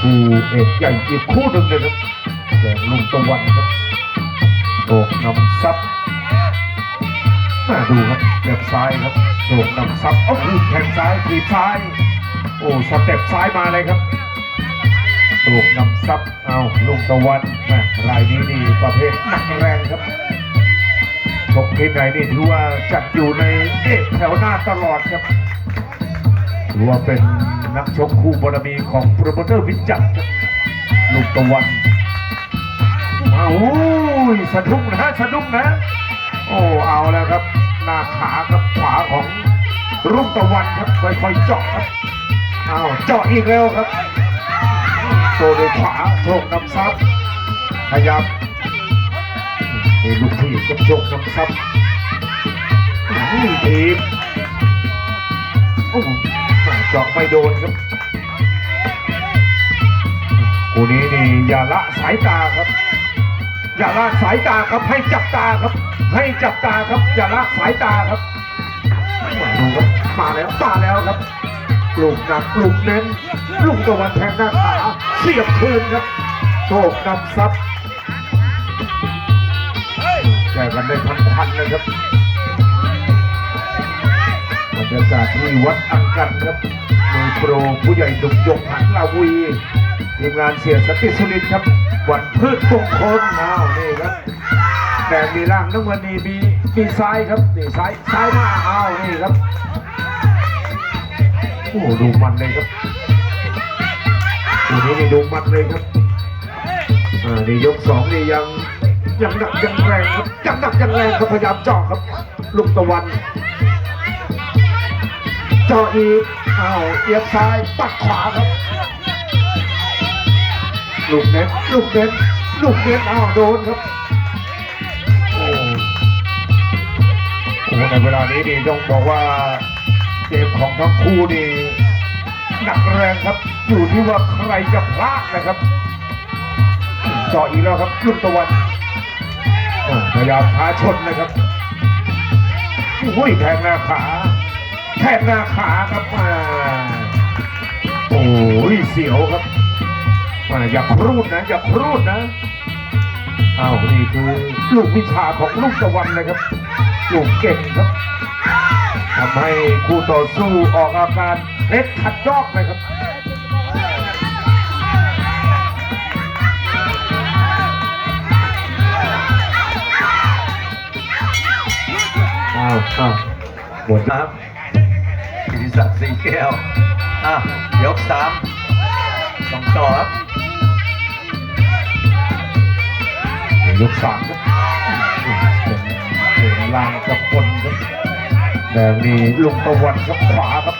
คู่เอกใหญ่อีกคู่หนึ่งเลยครับแดงลุงตะวันครับโอกนำซับมาดูครับเล็บซ้ายครับโอกนำซับโอ้โหแทงซ้ายถีซ้าย โอ้สเต็ปซ้ายมาเลยครับโอกนำซับเอาลุงตะวันแม่รายนี้นี่ประเภทหนักแรงครับชกที่ไหนนี่ถือว่าจัดอยู่ในเอกแถวหน้าตลอดครับถือว่าเป็น นักชกคู่บารมีของโปรโมเตอร์วิจักรครับลูกตะวันเอาโอ้ยสะดุ้งนะสะดุ้งนะ โอ้เอาแล้วครับ หน้าขาครับขวาของลูกตะวันครับค่อยๆเจาะครับเอาเจาะอีกแล้วครับโตด้วยขวาโชคนำซับขยับนี่ลูกพี่ก็โชคนำซับนี่ทีโอ้ เจาะไม่โดนครับคู่นี้นี่อย่าละสายตาครับ อย่าละสายตาครับให้จับตาครับ ให้จับตาครับอย่าละสายตาครับมาดูครับมาแล้วมาแล้วครับลูกหนักลูกเน้นลูกตะวันแทงหน้าขาเสียบคืนครับโชคนำซับแก่กันได้พันๆเลยครับ รรยากาศที่วัดอังกันครับมือโปรผู้ใหญ่ดุกยกหันลาวีทีมงานเสียสติสุรินทร์ครับวันพืชมงคลอ้าวนี่ครับแต่มีร่างน้ำเงินนี่มีมีซ้ายครับนี่ซ้ายซ้ายหน้าอ้าวนี่ครับโอ้ดูมันเลยครับตัวนี้นี่ดูมันเลยครับอ่านี่ยกสองนี่ยังยังหนักยังแรงครับยังหนักยังแรงครับพยายามเจาะครับ ลูกตะวัน เจาะอีกอ้าวเอียงซ้ายปัดขวาครับ ลูกเน็ตลูกเน็ตลูกเน็ตอ้าวโดนครับโอ้โหในเวลานี้นี่ต้องบอกว่าเกมของทั้งคู่นี่หนักแรงครับอยู่ที่ว่าใครจะพลาดนะครับเจาะอีกแล้วครับลูกตะวันอาพยายามท้าชนนะครับโอ้ยแทงหน้าขา ทงหน้าขาครับมาโอ้ยเสียวครับมาอย่าครูดนะ อย่าครูดนะอ้าวนี่คือลูกวิชาของลูกตะวันนะครับลูกเก่งครับทำให้คู่ต่อสู้ออกอาการเล็ดขัดยอกนะครับอ้าวอ้าวหมดครับ กิติศักดิ์สีแก้วอะยกสามต้องต่อครับยกสามครับเป็นลางกับปนครับแดงนี่ลุงตะวันครับขวาครับ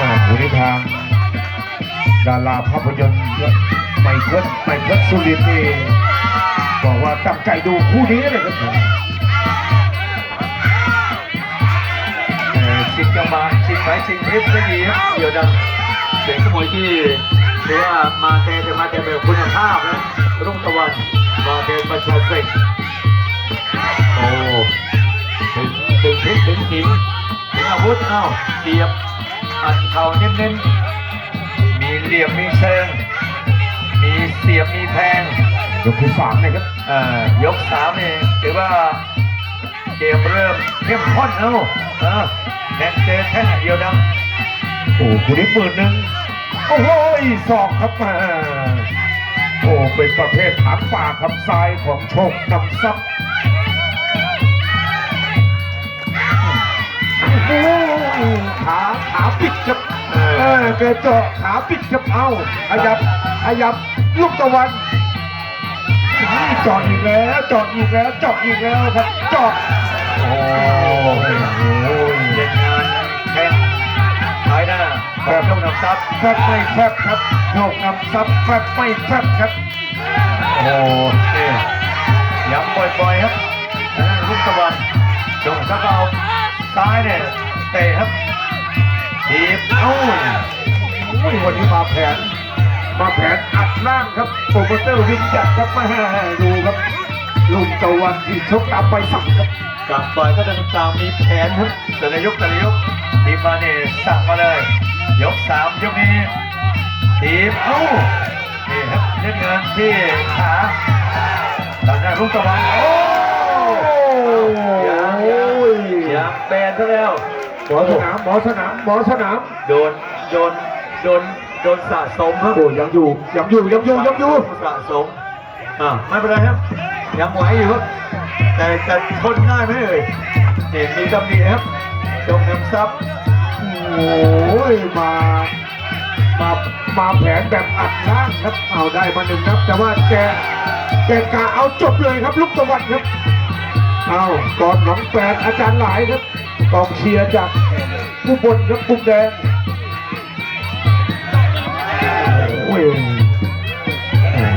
อ่าวันนี้ทางดาราภาพยนตร์ไมเคิลไมเคิลสุรินทร์นี่บอกว่าตั้งใจดูคู่นี้เลยครับ ชิงจังหวะชิงไหวชิงพริบได้ดีครับเดี่ยวดังเป็นขโมยที่ถือว่ามาเตะแต่มาเตะแบบคุณภาพนะรุ่งตะวันมาเตะประชาเสกโอ้ถึงถึงพริกถึงขิงถึงอาวุธเอ้าเสียบอัดเข่าเน้นๆมีเหลี่ยมมีเชิงมีเสียบมีแทงยกที่สามเลยครับเอ่อยกสามนี่ถือว่า เกมเริ่มเข้มข้นเอ้าเออแทงเจอแท่เดียวดังโอ้คู่นี้หมื่นหนึ่งโอ้โหสองครับมาโอ้เป็นประเภทถางป่าคำทรายของโชคนำซับโอ้ขาขาปิดครับเออออแกเจาะขาปิดครับเอาขยับขยับลูกตะวันจาะอีกแล้วจาะอีกแล้วจาะอีกแล้วครับจาะ โอ้โหเล่นงานแทงท้ายหน้าแบบลงน้ำซับแฟบไม่แฟบครับโชคนำซับแฟบไม่แฟบครับ โอ้นี่ย้ำบ่อยๆครับลูกตะวันจงซับเอาซ้ายเนี่ยเตะครับทีบเอ้าโอ้ยวันนี้มาแผน มาแผนอัดล่างครับโปรโมเตอร์วินจัดครับมาดูครับ ลูกตะวันที่ชกตามไปสั่งครับกลับต่อยก็จะตามมีแผนครับแต่ละยกแต่ละยกทีมมาเนี่ยสั่งมาเลย ยกสามยกนี้ทีมเอ้านี่ครับเล่นงานที่ขาทางด้านลุงตะวันโอ้ยางยางยางแบนซะแล้วหมอสนามหมอสนามหมอสนามโดนโดนโดนโดนสะสมครับโอ้ยังอยู่ยังอยู่ยังอยู่ยังอยู่สะสมอ่าไม่เป็นไรครับ ยังไหวอยู่ครับแต่จะทนได้ไหมเอ่ยเด็มีตำหนิครับจงนำซับโอ้ยมามามาแผนแบบอัดล่างครับเอาได้มาหนึ่งครับ แต่ว่าแกแกกะเอาจบเลยครับ ลูกตะวันครับเอาก่อนหนองแปดอาจารย์หลายครับกองเชียร์จากผู้บนครับปุ่มแดงโอ้ย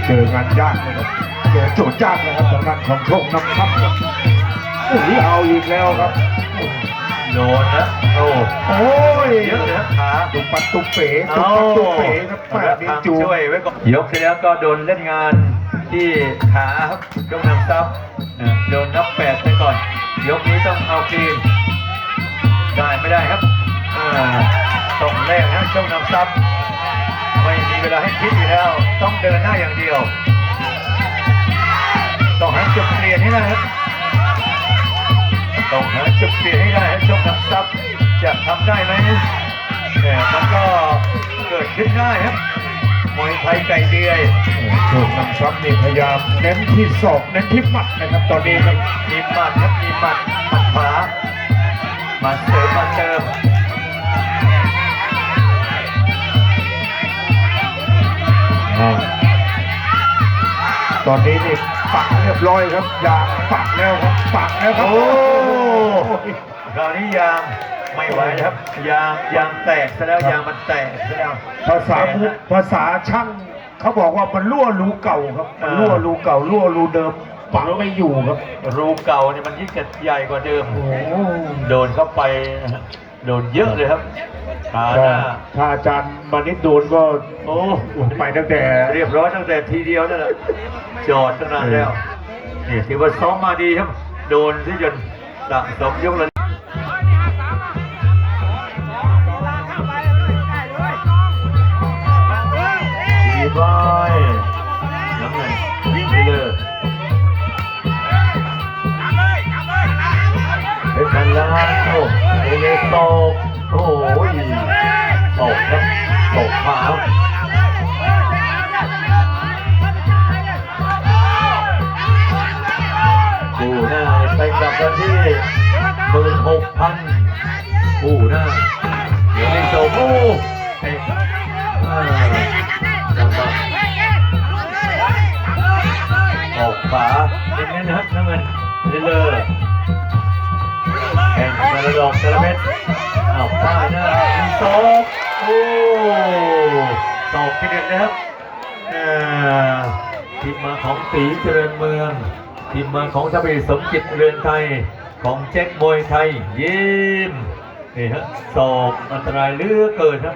เจองานยากเลยครับ เจอโจทย์ยากเลยครับทางด้านของโชคนำทัพครับโอ้ยเอาอีกแล้วครับโดนนะโอ้โอ้ยเยอะเลยครับขาตุกปัดตุกเป๋ตุกปัดตุกเป๋ครับแปดนิ้วจูช่วยไว้ก่อนยกเสร็จแล้วก็โดนเล่นงานที่ขาครับยกนำซับโดนนับแปดไปก่อน ยกนี้ต้องเอาคืนได้ไม่ได้ครับอ่าต้องแรกนะช่วงนำซับไม่มีเวลาให้คิดอยู่แล้ว ต้องเดินหน้าอย่างเดียว ต้องหาจุดเปลี่ยนให้ได้ครับต้องหาจุดเปลี่ยนให้ได้ให้ช่วงนำซับจะทำได้ไหมแต่มันก็เกิดขึ้นได้ครับมวยไทยไก่เดือยโชคนำซับนี่พยายามเน้นที่ศอกเน้นที่หมัดนะครับตอนนี้ครับมีหมัดครับมีหมัดหมัดขวามาเสริมมาเติม ตอนนี้นี่ปักเรียบร้อยครับยางปักแล้วครับปักแล้วครับโอ้คราวนี้ยางไม่ไหวแล้วครับยางยางแตกซะแล้วยางมันแตกซะแล้วภาษามุภาษาช่างเขาบอกว่ามันรั่วรูเก่าครับมันรั่วรูเก่ารั่วรูเดิมปักไม่อยู่ครับ รูเก่าเนี่ยมันยิ่งจะใหญ่กว่าเดิมโอ้โหโดนเข้าไปนะฮะโดนเยอะเลยครับ ขาหถ้าน้าถ้าอาจารย์มานิดโดนก็โอ้ไปตั้งแต่เรียบร้อยตั้งแต่ทีเดียวนั่นแหละจอดตั้งนานแล้วนี่ถือว่าซ้อมมาดีครับ โดนที่จนสะสมยกเลยดีบอยน้ำเงินนี่เลยเป็นพันล้านโอ้เอเลโตก โอ้ยตกครับตกขาวดูหน้าไปกลับกันที่หมื่นหกพันผู้หน้าเดี๋ยวในโซโม่เอ้ยอ่าจังหวะออกขวาเน้นๆนะครับน้ำเงินเรื่อยแข่งแต่ละดองกแต่ละเม็ด ศอกโอ้ศอกที่เด็ดนะครับอ่าทีมมาของตีเจริญเมือง ทีมมาของชาบีสมจิตเรือนไทยของแจ็คมวยไทยยิ้มนี่ฮะศอกอันตรายเลือเกินครับ